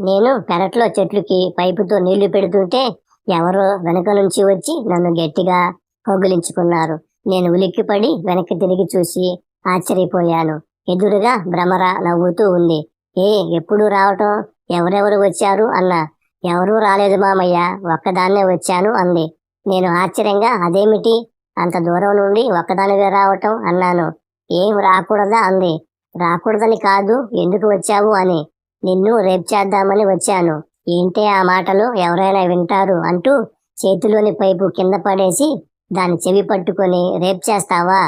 నేను పెరట్లో చెట్లుకి పైపుతో నీళ్ళు పెడుతుంటే ఎవరో వెనక నుంచి వచ్చి నన్ను గట్టిగా కౌగిలించుకున్నారు నేను ఉలిక్కిపడి వెనక్కి తిరిగి చూసి ఆశ్చర్యపోయాను. ఎదురుగా భ్రమర నవ్వుతూ ఉంది. ఏ ఎప్పుడు రావటం? ఎవరెవరు వచ్చారు? అన్నా. ఎవరూ రాలేదు మామయ్య. ఒక్కదాన్నే వచ్చాను అంది. నేను ఆశ్చర్యంగా అదేమిటి? అంత దూరం నుండి ఒక్కదానివే రావటం? అన్నాను. ఏం రాకూడదా? అంది. రాకూడదని కాదు. ఎందుకు వచ్చావు? అని. నిన్ను రేప్ చేద్దామని వచ్చాను. ఏంటే ఆ మాటలు? ఎవరైనా వింటారు అంటూ చేతిలోని పైపు కింద పడేసి దాని చెవి పట్టుకొని రేప్ చేస్తావా?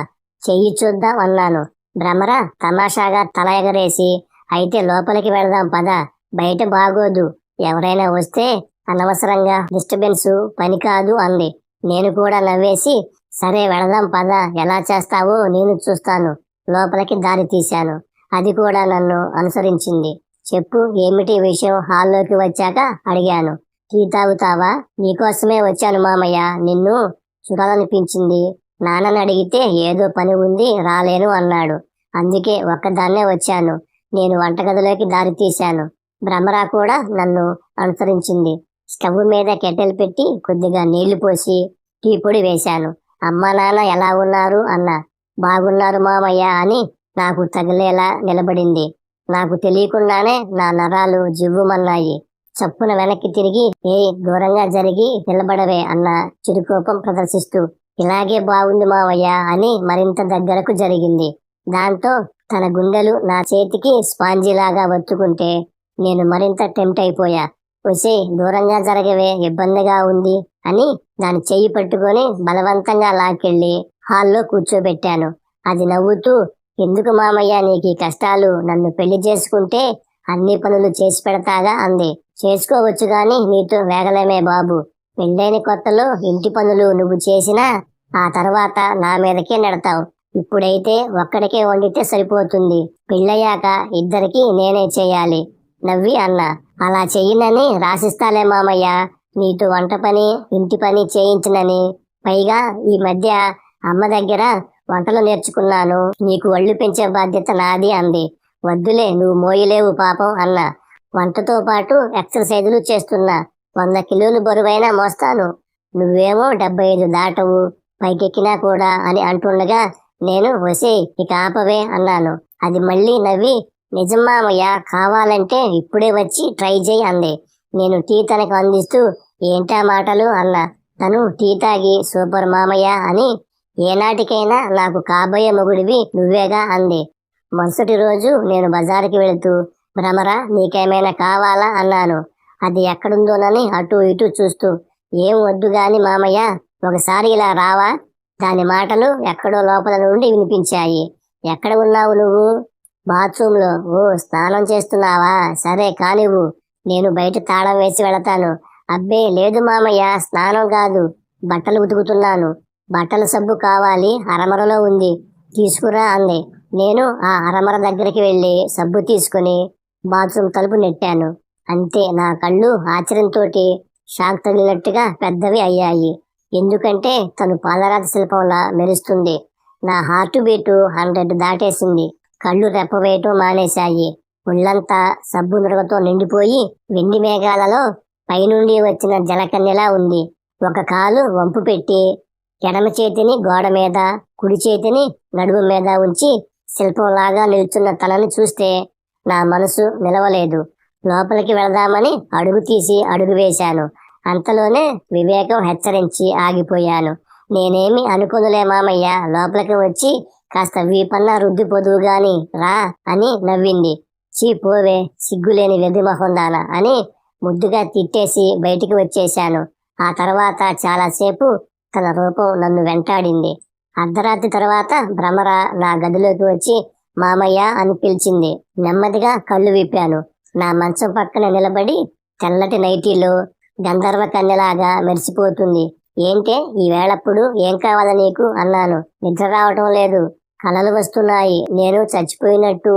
చెయ్యి చూద్దాం అన్నాను. భ్రమర తమాషాగా తల ఎగరేసి అయితే లోపలికి వెళదాం పద. బయట బాగోదు. ఎవరైనా వస్తే అనవసరంగా డిస్టర్బెన్స్ పని కాదు అంది. నేను కూడా నవ్వేసి సరే వెళదాం పద. ఎలా చేస్తావో నేను చూస్తాను. లోపలికి దారి తీశాను. అది కూడా నన్ను అనుసరించింది. చెప్పు ఏమిటి విషయం? హాల్లోకి వచ్చాక అడిగాను. టీ తాగుతావా? నీకోసమే వచ్చాను మామయ్య. నిన్ను చూడాలనిపించింది. నాన్నని అడిగితే ఏదో పని ఉంది రాలేను అన్నాడు. అందుకే ఒక్కదాన్నే వచ్చాను. నేను వంటగదిలోకి దారి తీశాను. భ్రమరా కూడా నన్ను అనుసరించింది. స్టవ్ మీద కెట్టెలు పెట్టి కొద్దిగా నీళ్ళు పోసి టీ పొడి వేశాను. అమ్మా నాన్న ఎలా ఉన్నారు? అన్న. బాగున్నారు మామయ్య అని నాకు తగిలేలా నిలబడింది. నాకు తెలియకుండానే నా నరాలు జివ్వుమన్నాయి. చప్పున వెనక్కి తిరిగి ఏ దూరంగా జరిగి నిలబడవే అన్న చిరుకోపం ప్రదర్శిస్తూ ఇలాగే బాగుంది మావయ్య అని మరింత దగ్గరకు జరిగింది. దాంతో తన గుండెలు నా చేతికి స్పాంజిలాగా వత్తుకుంటే నేను మరింత టెంప్ట్ అయిపోయా. వచ్చే దూరంగా జరగవే ఇబ్బందిగా ఉంది అని దాని చెయ్యి పట్టుకొని బలవంతంగా లాక్కెళ్ళి హాల్లో కూర్చోబెట్టాను. అది నవ్వుతూ ఎందుకు మామయ్య నీకు ఈ కష్టాలు? నన్ను పెళ్ళి చేసుకుంటే అన్ని పనులు చేసి పెడతాగా అంది. చేసుకోవచ్చు గాని నీతో వేగలేమే బాబు. పెళ్ళైన కొత్తలో ఇంటి పనులు నువ్వు చేసినా ఆ తర్వాత నా మీదకే నెడతావు. ఇప్పుడైతే ఒక్కడికే వండితే సరిపోతుంది. పెళ్ళయ్యాక ఇద్దరికి నేనే చేయాలి. నవ్వి అన్న. అలా చెయ్యనని రాసిస్తాలే మామయ్య. నీతో వంట పని ఇంటి పని చేయించనని. పైగా ఈ మధ్య అమ్మ దగ్గర వంటలు నేర్చుకున్నాను. నీకు ఒళ్ళు పెంచే బాధ్యత నాది అంది. వద్దులే నువ్వు మోయలేవు పాపం అన్న. వంటతో పాటు ఎక్సర్సైజులు చేస్తున్నా. వంద కిలోలు బరువైనా మోస్తాను. నువ్వేమో డెబ్బై ఐదు దాటవు పైకెక్కినా కూడా అని అంటుండగా నేను వసే ఇక ఆపవే అన్నాను. అది మళ్ళీ నవ్వి నిజం మామయ్య కావాలంటే ఇప్పుడే వచ్చి ట్రై చేయి అంది. నేను టీ తనకు అందిస్తూ ఏంటా మాటలు అన్నా. తను టీ తాగి సూపర్ మామయ్య అని ఏనాటికైనా నాకు కాబోయే మొగుడివి నువ్వేగా అంది. మరుసటి రోజు నేను బజారుకి వెళుతూ భ్రమర నీకేమైనా కావాలా? అన్నాను. అది ఎక్కడుందోనని అటు ఇటు చూస్తూ ఏం వద్దు గాని మామయ్య ఒకసారి ఇలా రావా? దాని మాటలు ఎక్కడో లోపల నుండి వినిపించాయి. ఎక్కడ ఉన్నావు నువ్వు? బాత్రూంలో. ఓ స్నానం చేస్తున్నావా? సరే కానివ్వు. నేను బయట తాళం వేసి వెళతాను. అబ్బే లేదు మామయ్య స్నానం కాదు. బట్టలు ఉతుకుతున్నాను. బట్టల సబ్బు కావాలి అరమరలో ఉంది. తీసుకురా అంది. నేను ఆ అరమర దగ్గరికి వెళ్ళి సబ్బు తీసుకుని బాత్రూమ్ తలుపు నెట్టాను. అంతే నా కళ్ళు ఆశ్చర్యంతో షాక్ తగిలినట్టుగా పెద్దవి అయ్యాయి. ఎందుకంటే తను పాలరాత శిల్పంలా మెరుస్తుంది. నా హార్ట్ బీటు హండ్రెడ్ దాటేసింది. కళ్ళు రెప్పవేయటం మానేశాయి. ఒళ్ళంతా సబ్బు నురగతో నిండిపోయి వెండి మేఘాలలో పైనుండి వచ్చిన జలకన్యలా ఉంది. ఒక కాలు వంపు పెట్టి ఎడమ చేతిని గోడ మీద కుడి చేతిని నడుము మీద ఉంచి శిల్పంలాగా నిల్చున్న తనని చూస్తే నా మనసు నిలవలేదు. లోపలికి వెళదామని అడుగు తీసి అడుగు వేశాను. అంతలోనే వివేకం హెచ్చరించి ఆగిపోయాను. నేనేమి అనుకోనులే మామయ్య లోపలికి వచ్చి కాస్త వీపన్న రుద్ది పొదువు గాని రా అని నవ్వింది. చీ పోవే సిగ్గులేని వెది మొహందాన అని ముద్దుగా తిట్టేసి బయటికి వచ్చేశాను. ఆ తర్వాత చాలాసేపు తన రూపం నన్ను వెంటాడింది. అర్ధరాత్రి తర్వాత భ్రమర నా గదిలోకి వచ్చి మామయ్య అని పిలిచింది. నెమ్మదిగా కళ్ళు విప్పాను. నా మంచం పక్కన నిలబడి తెల్లటి నైటీలో గంధర్వ కన్నెలాగా మెరిసిపోతుంది. ఏంటే ఈ వేళప్పుడు ఏం కావాలా నీకు? అన్నాను. నిద్ర రావటం లేదు. కలలు వస్తున్నాయి. నేను చచ్చిపోయినట్టు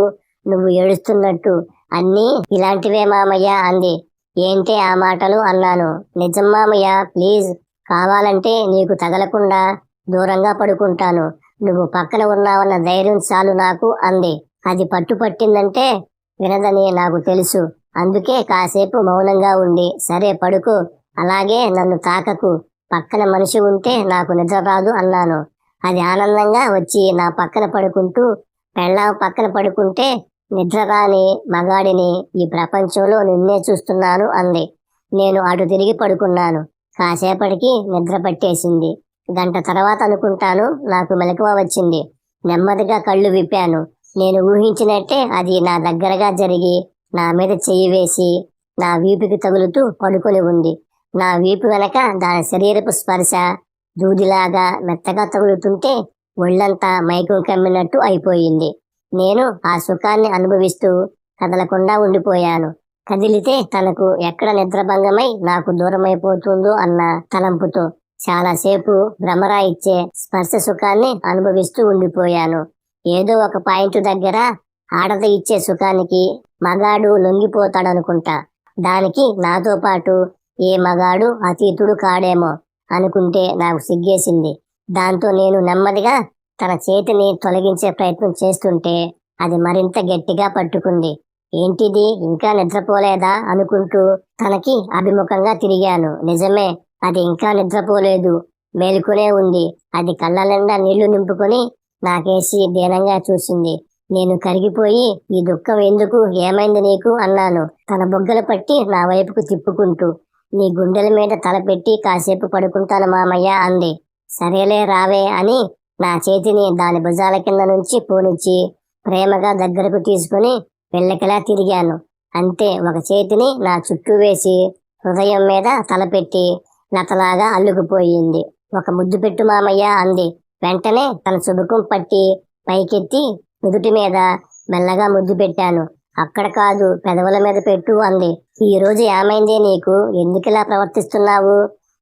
నువ్వు ఏడుస్తున్నట్టు. అన్నీ ఇలాంటివే మామయ్య అంది. ఏంటి ఆ మాటలు? అన్నాను. నిజం మామయ్య ప్లీజ్. కావాలంటే నీకు తగలకుండా దూరంగా పడుకుంటాను. నువ్వు పక్కన ఉన్నావన్న ధైర్యం చాలు నాకు అంది. అది పట్టు పట్టిందంటే వినదని నాకు తెలుసు. అందుకే కాసేపు మౌనంగా ఉండి సరే పడుకో అలాగే నన్ను తాకకు. పక్కన మనిషి ఉంటే నాకు నిద్ర రాదు అన్నాను. అది ఆనందంగా వచ్చి నా పక్కన పడుకుంటూ పెళ్ళాం పక్కన పడుకుంటే నిద్ర రాని మగాడిని ఈ ప్రపంచంలో నిన్నే చూస్తున్నాను అంది. నేను అటు తిరిగి పడుకున్నాను. కాసేపటికి నిద్ర పట్టేసింది. గంట తర్వాత అనుకుంటాను నాకు మెలకువ వచ్చింది. నెమ్మదిగా కళ్ళు విప్పాను. నేను ఊహించినట్టే అది నా దగ్గరగా జరిగి నా మీద చెయ్యి వేసి నా వీపుకి తగులుతూ పడుకొని ఉంది. నా వీపు వెనక దాని శరీరపు స్పర్శ దూదిలాగా మెత్తగా తగులుతుంటే ఒళ్ళంతా మైకం కమ్మినట్టు అయిపోయింది. నేను ఆ సుఖాన్ని అనుభవిస్తూ కదలకుండా ఉండిపోయాను. కదిలితే తనకు ఎక్కడ నిద్రభంగమై నాకు దూరమైపోతుందో అన్న తలంపుతో చాలాసేపు భ్రమరా ఇచ్చే స్పర్శ సుఖాన్ని అనుభవిస్తూ ఉండిపోయాను. ఏదో ఒక పాయింట్ దగ్గర ఆడత ఇచ్చే సుఖానికి మగాడు లొంగిపోతాడనుకుంటా. దానికి నాతో పాటు ఏ మగాడు అతీతుడు కాడేమో అనుకుంటే నాకు సిగ్గేసింది. దాంతో నేను నెమ్మదిగా తన చేతిని తొలగించే ప్రయత్నం చేస్తుంటే అది మరింత గట్టిగా పట్టుకుంది. ఏంటిది? ఇంకా నిద్రపోలేదా? అనుకుంటూ తనకి అభిముఖంగా తిరిగాను. నిజమే అది ఇంకా నిద్రపోలేదు. మేలుకునే ఉంది. అది కళ్ళ నిండా నీళ్ళు నింపుకొని నాకేసి దీనంగా చూసింది. నేను కరిగిపోయి ఈ దుఃఖం ఎందుకు? ఏమైంది నీకు? అన్నాను. తన బొగ్గలు పట్టి నా వైపుకు తిప్పుకుంటూ నీ గుండెల మీద తలపెట్టి కాసేపు పడుకుంటాను మామయ్య అంది. సరేలే రావే అని నా చేతిని దాని భుజాల కింద నుంచి పోనిచ్చి ప్రేమగా దగ్గరకు తీసుకుని వెళ్ళకిలా తిరిగాను. అంతే ఒక చేతిని నా చుట్టూ వేసి హృదయం మీద తలపెట్టి లతలాగా అల్లుకుపోయింది. ఒక ముద్దు పెట్టు మామయ్య అంది. వెంటనే తన శుభకం పట్టి పైకెత్తి నుదుటి మీద మెల్లగా ముద్దు పెట్టాను. అక్కడ కాదు పెదవుల మీద పెట్టు అంది. ఈ రోజు ఏమైందే నీకు? ఎందుకిలా ప్రవర్తిస్తున్నావు?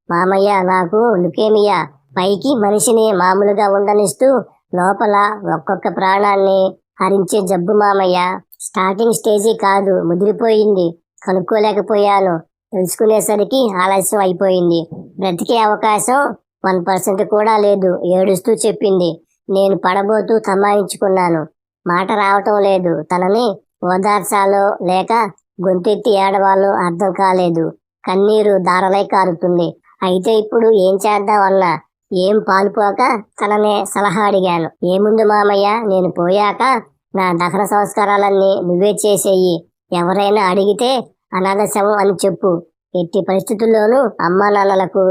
మామయ్య నాకు లుకేమియా? పైకి మనిషిని మామూలుగా ఉండనిస్తూ లోపల ఒక్కొక్క ప్రాణాన్ని హరించే జబ్బు మామయ్య. స్టార్టింగ్ స్టేజీ కాదు ముదిరిపోయింది. కనుక్కోలేకపోయాను. తెలుసుకునేసరికి ఆలస్యం అయిపోయింది. బ్రతికే అవకాశం వన్ పర్సెంట్ కూడా లేదు ఏడుస్తూ చెప్పింది. నేను పడబోతూ తమాయించుకున్నాను మాట రావటం లేదు. తనని ఓదార్చాలో లేక గొంతెత్తి ఏడవాలో అర్థం కాలేదు. కన్నీరు దారలై కారుతుంది. అయితే ఇప్పుడు ఏం చేద్దాం చేద్దామన్నా ఏం పాలుపోక తననే సలహా అడిగాను. ఏముంది మామయ్య? నేను పోయాక నా దహన సంస్కారాలన్నీ నువ్వే చేసేయి. ఎవరైనా అడిగితే అనాథ శవం అని చెప్పు. ఎట్టి పరిస్థితుల్లోనూ అమ్మా నాన్నలకు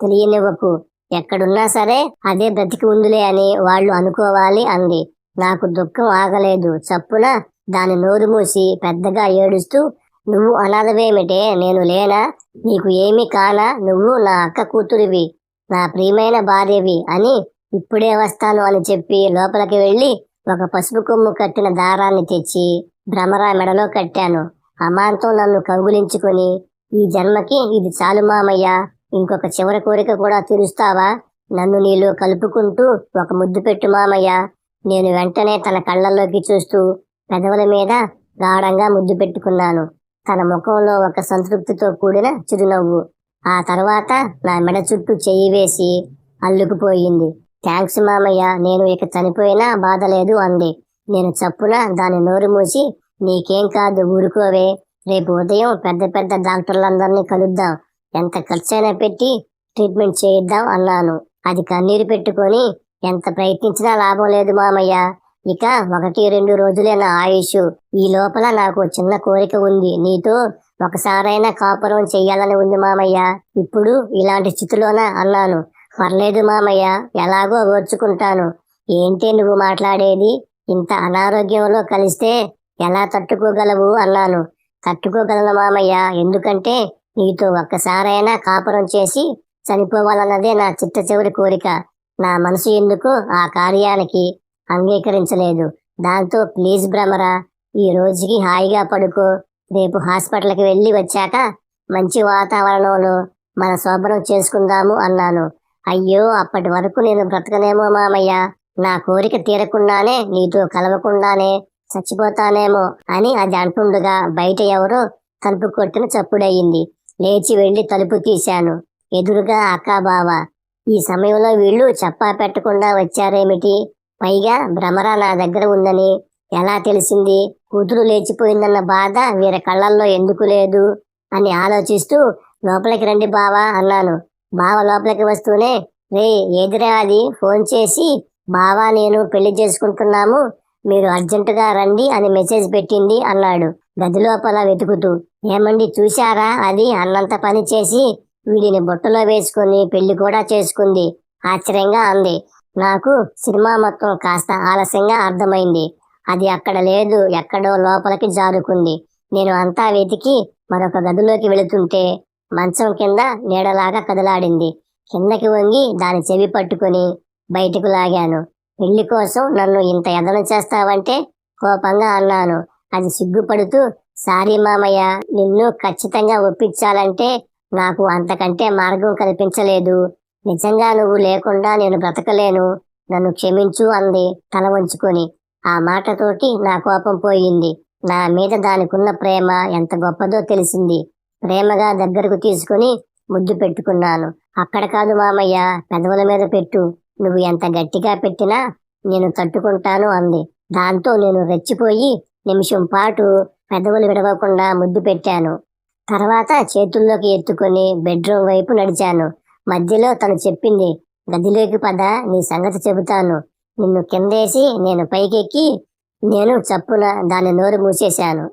తెలియనివ్వకు. ఎక్కడున్నా సరే అదే బ్రతికి ఉందిలే అని వాళ్ళు అనుకోవాలి అంది. నాకు దుఃఖం ఆగలేదు. చప్పున దాని నోరు మూసి పెద్దగా ఏడుస్తూ నువ్వు అనాథవేమిటే? నేను లేనా? నీకు ఏమీ కానా? నువ్వు నా అక్క కూతురివి. నా ప్రియమైన భార్యవి అని ఇప్పుడే వస్తాను అని చెప్పి లోపలికి వెళ్ళి ఒక పసుపు కొమ్ము కట్టిన దారాన్ని తెచ్చి భ్రమరా మెడలో కట్టాను. అమాంతం నన్ను కౌగులించుకొని ఈ జన్మకి ఇది చాలు మామయ్య ఇంకొక చివరి కోరిక కూడా తీరుస్తావా? నన్ను నీలో కలుపుకుంటూ ఒక ముద్దు పెట్టు మామయ్య. నేను వెంటనే తన కళ్ళల్లోకి చూస్తూ పెదవుల మీద గాఢంగా ముద్దు పెట్టుకున్నాను. తన ముఖంలో ఒక సంతృప్తితో కూడిన చిరునవ్వు. ఆ తర్వాత నా మెడ చుట్టూ చెయ్యి వేసి అల్లుకుపోయింది. థ్యాంక్స్ మామయ్య నేను ఇక చనిపోయినా బాధ లేదు అంది. నేను చప్పున దాని నోరు మూసి నీకేం కాదు ఊరుకోవే రేపు ఉదయం పెద్ద పెద్ద డాక్టర్లందరినీ కలుద్దాం ఎంత ఖర్చైనా పెట్టి ట్రీట్మెంట్ చేయిద్దాం అన్నాను. అది కన్నీరు పెట్టుకొని ఎంత ప్రయత్నించినా లాభం లేదు మామయ్య. ఇక ఒకటి రెండు రోజులే నా ఆయుష్. ఈ లోపల నాకు చిన్న కోరిక ఉంది. నీతో ఒకసారైనా కాపురం చెయ్యాలని ఉంది మామయ్య. ఇప్పుడు ఇలాంటి స్థితిలోనా అన్నాను. పర్లేదు మామయ్య ఎలాగో ఓర్చుకుంటాను. ఏంటి నువ్వు మాట్లాడేది? ఇంత అనారోగ్యంలో కలిస్తే ఎలా తట్టుకోగలవు అన్నాను. తట్టుకోగలను మామయ్య ఎందుకంటే నీతో ఒక్కసారైనా కాపురం చేసి చనిపోవాలన్నదే నా చిట్ట చివరి కోరిక. నా మనసు ఎందుకు ఆ కార్యానికి అంగీకరించలేదు. దాంతో ప్లీజ్ భ్రమరా ఈ రోజుకి హాయిగా పడుకో. రేపు హాస్పిటల్కి వెళ్ళి వచ్చాక మంచి వాతావరణంలో మన శోభనం చేసుకుందాము అన్నాను. అయ్యో అప్పటి వరకు నేను బ్రతకనేమో మామయ్య. నా కోరిక తీరకుండానే నీతో కలవకుండానే చచ్చిపోతానేమో అని అది అంటుండగా బయట ఎవరో తలుపు కొట్టిన చప్పుడయ్యింది లేచి వెళ్ళి తలుపు తీశాను. ఎదురుగా అక్కా బావ. ఈ సమయంలో వీళ్ళు చెప్పా పెట్టకుండా వచ్చారేమిటి? పైగా భ్రమర నా దగ్గర ఉందని. ఎలా తెలిసింది? కూతురు లేచిపోయిందన్న బాధ వీరి కళ్ళల్లో ఎందుకు లేదు? అని ఆలోచిస్తూ లోపలికి రండి బావా అన్నాను. బావ లోపలికి వస్తూనే రే ఏదిరా అది? ఫోన్ చేసి బావా నేను పెళ్ళి చేసుకుంటున్నాము మీరు అర్జెంటుగా రండి అని మెసేజ్ పెట్టింది అన్నాడు. గది లోపల వెతుకుతూ ఏమండి చూశారా అది? అన్నంత పని చేసి వీడిని బుట్టలో వేసుకుని పెళ్ళి కూడా చేసుకుంది. ఆశ్చర్యంగా అంది. నాకు సినిమా మొత్తం కాస్త ఆలస్యంగా అర్థమైంది. అది అక్కడ లేదు ఎక్కడో లోపలికి జారుకుంది. నేను అంతా వెతికి మరొక గదిలోకి వెళుతుంటే మంచం కింద నీడలాగా కదలాడింది. కిందకి వంగి దాని చెవి పట్టుకొని బయటకు లాగాను. పెళ్ళి కోసం నన్ను ఇంత ఎదన చేస్తావంటే కోపంగా అన్నాను. అది సిగ్గుపడుతూ సారీ మామయ్య నిన్ను ఖచ్చితంగా ఒప్పించాలంటే నాకు అంతకంటే మార్గం కల్పించలేదు. నిజంగా నువ్వు లేకుండా నేను బ్రతకలేను. నన్ను క్షమించు అంది తల వంచుకొని. ఆ మాటతోటి నా కోపం పోయింది. నా మీద దానికున్న ప్రేమ ఎంత గొప్పదో తెలిసింది. ప్రేమగా దగ్గరకు తీసుకుని ముద్దు పెట్టుకున్నాను. అక్కడ కాదు మామయ్య పెదవుల మీద పెట్టు. నువ్వు ఎంత గట్టిగా పెట్టినా నేను తట్టుకుంటాను అంది. దాంతో నేను రెచ్చిపోయి నిమిషం పాటు పెదవులు విడవకుండా ముద్దు పెట్టాను. తర్వాత చేతుల్లోకి ఎత్తుకొని బెడ్రూమ్ వైపు నడిచాను. మధ్యలో తను చెప్పింది గదిలోకి పద నీ సంగతి చెబుతాను. నిన్ను కిందేసి నేను పైకెక్కి నేను చప్పున దాని నోరు మూసేశాను.